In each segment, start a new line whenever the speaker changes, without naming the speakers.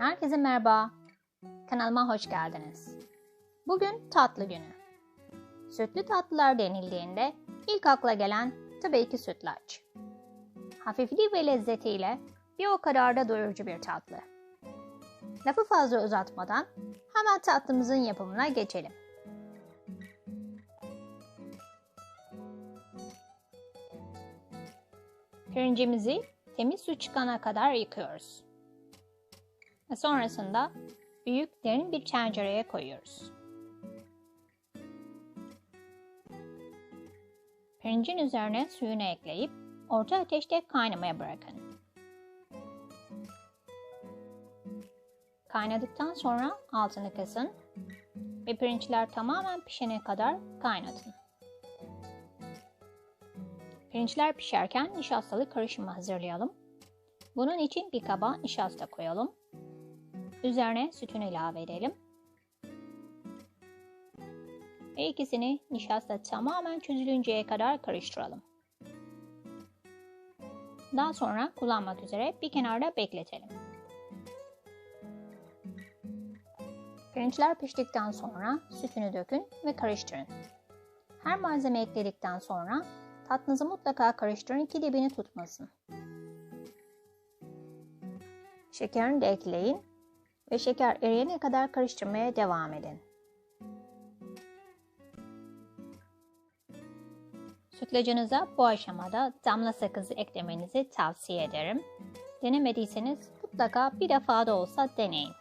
Herkese merhaba. Kanalıma hoş geldiniz. Bugün tatlı günü. Sütlü tatlılar denildiğinde ilk akla gelen tabii ki sütlaç. Hafifliği ve lezzetiyle bir o kadar da doyurucu bir tatlı. Lafı fazla uzatmadan hemen tatlımızın yapımına geçelim. Pirincimizi temiz su çıkana kadar yıkıyoruz. Ve sonrasında büyük derin bir tencereye koyuyoruz. Pirincin üzerine suyunu ekleyip orta ateşte kaynamaya bırakın. Kaynadıktan sonra altını kısın ve pirinçler tamamen pişene kadar kaynatın. Pirinçler pişerken nişastalı karışımı hazırlayalım. Bunun için bir kaba nişasta koyalım. Üzerine sütünü ilave edelim. Ve ikisini nişasta tamamen çözülünceye kadar karıştıralım. Daha sonra kullanmak üzere bir kenarda bekletelim. Pirinçler piştikten sonra sütünü dökün ve karıştırın. Her malzeme ekledikten sonra tatlınızı mutlaka karıştırın ki dibini tutmasın. Şekerini de ekleyin ve şeker eriyene kadar karıştırmaya devam edin. Sütlacınıza bu aşamada damla sakızı eklemenizi tavsiye ederim. Denemediyseniz mutlaka bir defa da olsa deneyin.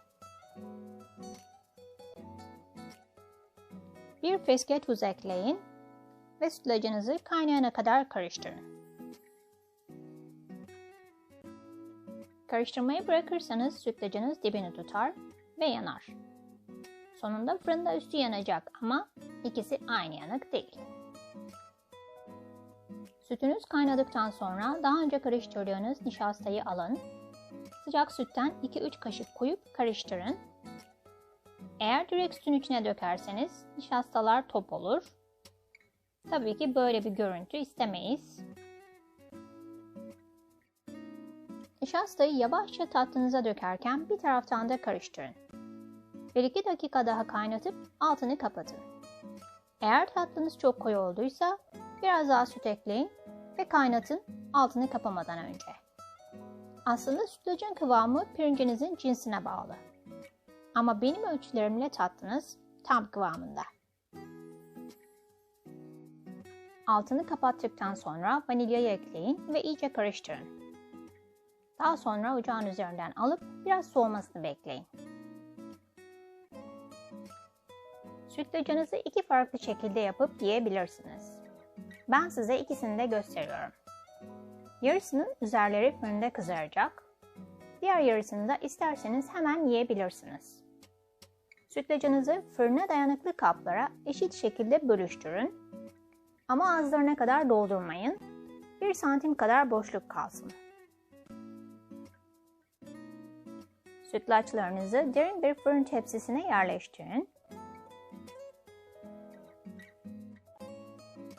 Bir fiske tuz ekleyin ve sütlacınızı kaynayana kadar karıştırın. Karıştırmayı bırakırsanız sütlacınız dibini tutar ve yanar. Sonunda fırında üstü yanacak ama ikisi aynı yanık değil. Sütünüz kaynadıktan sonra daha önce karıştırdığınız nişastayı alın. Sıcak sütten 2-3 kaşık koyup karıştırın. Eğer direkt sütün içine dökerseniz nişastalar top olur. Tabii ki böyle bir görüntü istemeyiz. Nişastayı yavaşça tatlınıza dökerken bir taraftan da karıştırın. 1-2 dakika daha kaynatıp altını kapatın. Eğer tatlınız çok koyu olduysa biraz daha süt ekleyin ve kaynatın altını kapamadan önce. Aslında sütlacın kıvamı pirincinizin cinsine bağlı. Ama benim ölçülerimle tatlınız tam kıvamında. Altını kapattıktan sonra vanilyayı ekleyin ve iyice karıştırın. Daha sonra ocağın üzerinden alıp biraz soğumasını bekleyin. Sütlacınızı iki farklı şekilde yapıp yiyebilirsiniz. Ben size ikisini de gösteriyorum. Yarısının üzerleri fırında kızaracak. Diğer yarısını da isterseniz hemen yiyebilirsiniz. Sütlacınızı fırına dayanıklı kaplara eşit şekilde bölüştürün. Ama ağızlarına kadar doldurmayın. 1 santim kadar boşluk kalsın. Sütlaçlarınızı derin bir fırın tepsisine yerleştirin.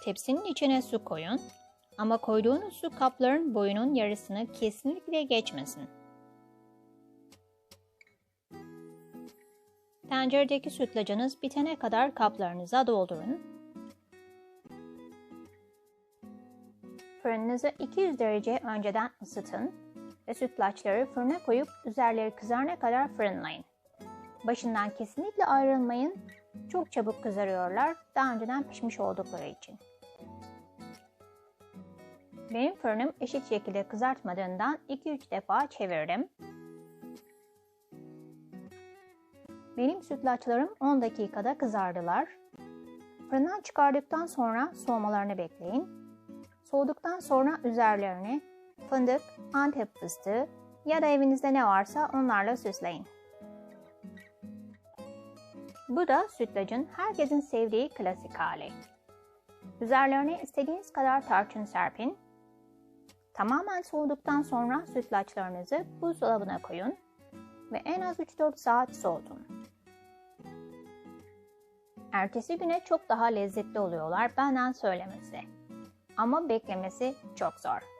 Tepsinin içine su koyun ama koyduğunuz su kapların boyunun yarısını kesinlikle geçmesin. Tenceredeki sütlacınız bitene kadar kaplarınıza doldurun. Fırınınızı 200 derece önceden ısıtın ve sütlaçları fırına koyup üzerleri kızarana kadar fırınlayın. Başından kesinlikle ayrılmayın. Çok çabuk kızarıyorlar daha önceden pişmiş oldukları için. Benim fırınım eşit şekilde kızartmadığından 2-3 defa çevirdim. Benim sütlaçlarım 10 dakikada kızardılar. Fırından çıkardıktan sonra soğumalarını bekleyin. Soğuduktan sonra üzerlerini fındık, antep fıstığı ya da evinizde ne varsa onlarla süsleyin. Bu da sütlacın herkesin sevdiği klasik hali. Üzerlerine istediğiniz kadar tarçın serpin. Tamamen soğuduktan sonra sütlaçlarınızı buzdolabına koyun ve en az 3-4 saat soğutun. Ertesi güne çok daha lezzetli oluyorlar benden söylemesi. Ama beklemesi çok zor.